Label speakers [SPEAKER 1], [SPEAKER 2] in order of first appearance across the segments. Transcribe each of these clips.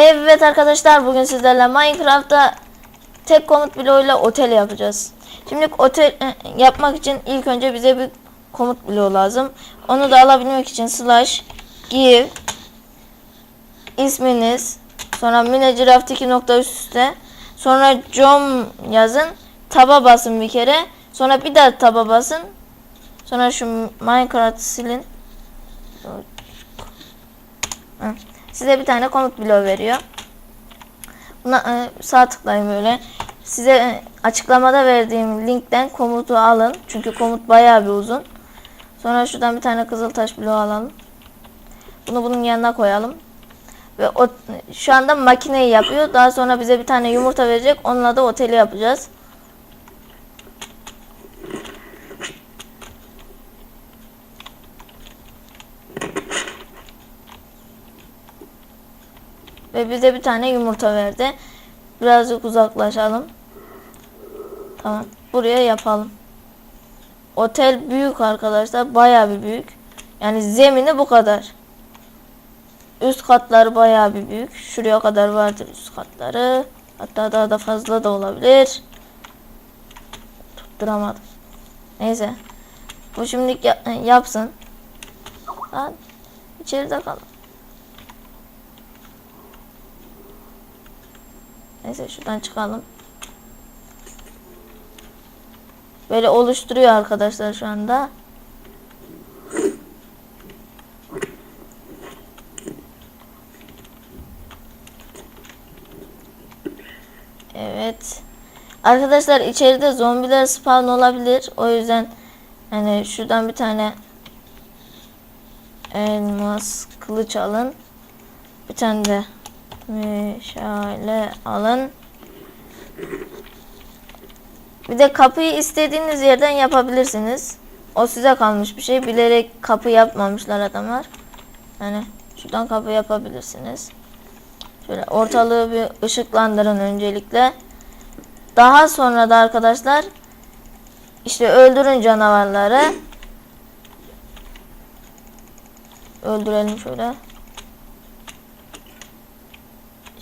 [SPEAKER 1] Evet arkadaşlar bugün sizlerle Minecraft'ta tek komut bloğuyla otel yapacağız. Şimdi otel yapmak için ilk önce bize bir komut bloğu lazım. Onu da alabilmek için slash give isminiz sonra minecraft 2 nokta üst üste sonra com yazın taba basın bir kere sonra bir daha taba basın sonra şu Minecraft silin. Size bir tane komut bloğu veriyor. Buna e, sağ tıklayın böyle. Size e, açıklamada verdiğim linkten komutu alın. Çünkü komut bayağı bir uzun. Sonra şuradan bir tane kızıltaş bloğu alalım. Bunu bunun yanına koyalım. Ve o, şu anda makineyi yapıyor. Daha sonra bize bir tane yumurta verecek. Onunla da oteli yapacağız. Ve bize bir tane yumurta verdi. Birazcık uzaklaşalım. Tamam. Buraya yapalım. Otel büyük arkadaşlar. Bayağı bir büyük. Yani zemini bu kadar. Üst katları bayağı bir büyük. Şuraya kadar vardır üst katları. Hatta daha da fazla da olabilir. Tutturamadım. Neyse. Bu şimdi yapsın. Lan içeride kalın. Neyse şuradan çıkalım. Böyle oluşturuyor arkadaşlar şu anda. Evet. Arkadaşlar içeride zombiler spawn olabilir. O yüzden hani şuradan bir tane elmas kılıç alın. Bir tane de meşale alın. Bir de kapıyı istediğiniz yerden yapabilirsiniz. O size kalmış bir şey. Bilerek kapı yapmamışlar adamlar. Yani şuradan kapı yapabilirsiniz. Şöyle ortalığı bir ışıklandırın öncelikle. Daha sonra da arkadaşlar işte öldürün canavarları. Öldürelim şöyle.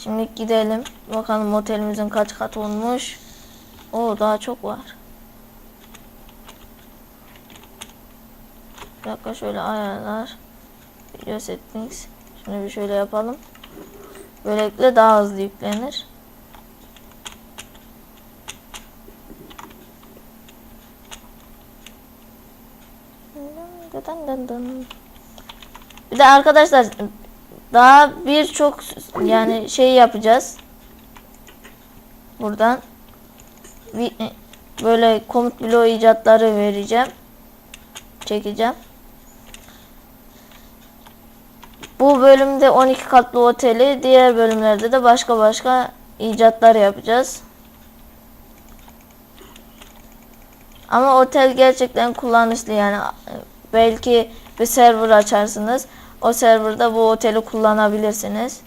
[SPEAKER 1] Şimdi gidelim. Bakalım otelimizin kaç kat olmuş. O daha çok var. Bir dakika şöyle ayarlar. Video settings. Şunu bir şöyle yapalım. Böylelikle daha hızlı yüklenir. Bir de arkadaşlar daha birçok yani şey yapacağız. Buradan bir- böyle komut bloğu icatları vereceğim. Çekeceğim. Bu bölümde 12 katlı oteli, diğer bölümlerde de başka başka icatlar yapacağız. Ama otel gerçekten kullanışlı yani belki bir server açarsınız. O serverda bu oteli kullanabilirsiniz.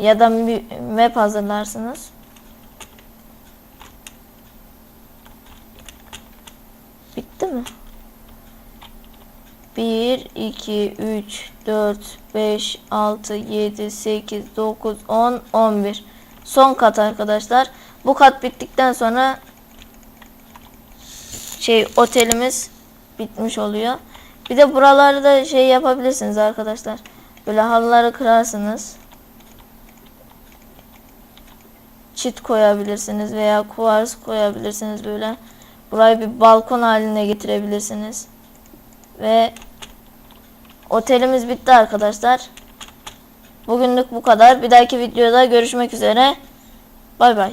[SPEAKER 1] Ya da bir map hazırlarsınız. Bitti mi? 1, 2, 3, 4, 5, 6, 7, 8, 9, 10, 11. Son kat arkadaşlar. Bu kat bittikten sonra şey otelimiz bitmiş oluyor. Bir de buraları da şey yapabilirsiniz arkadaşlar. Böyle halıları kırarsınız. Çit koyabilirsiniz veya kuvars koyabilirsiniz böyle. Burayı bir balkon haline getirebilirsiniz. Ve otelimiz bitti arkadaşlar. Bugünlük bu kadar. Bir dahaki videoda görüşmek üzere. Bay bay.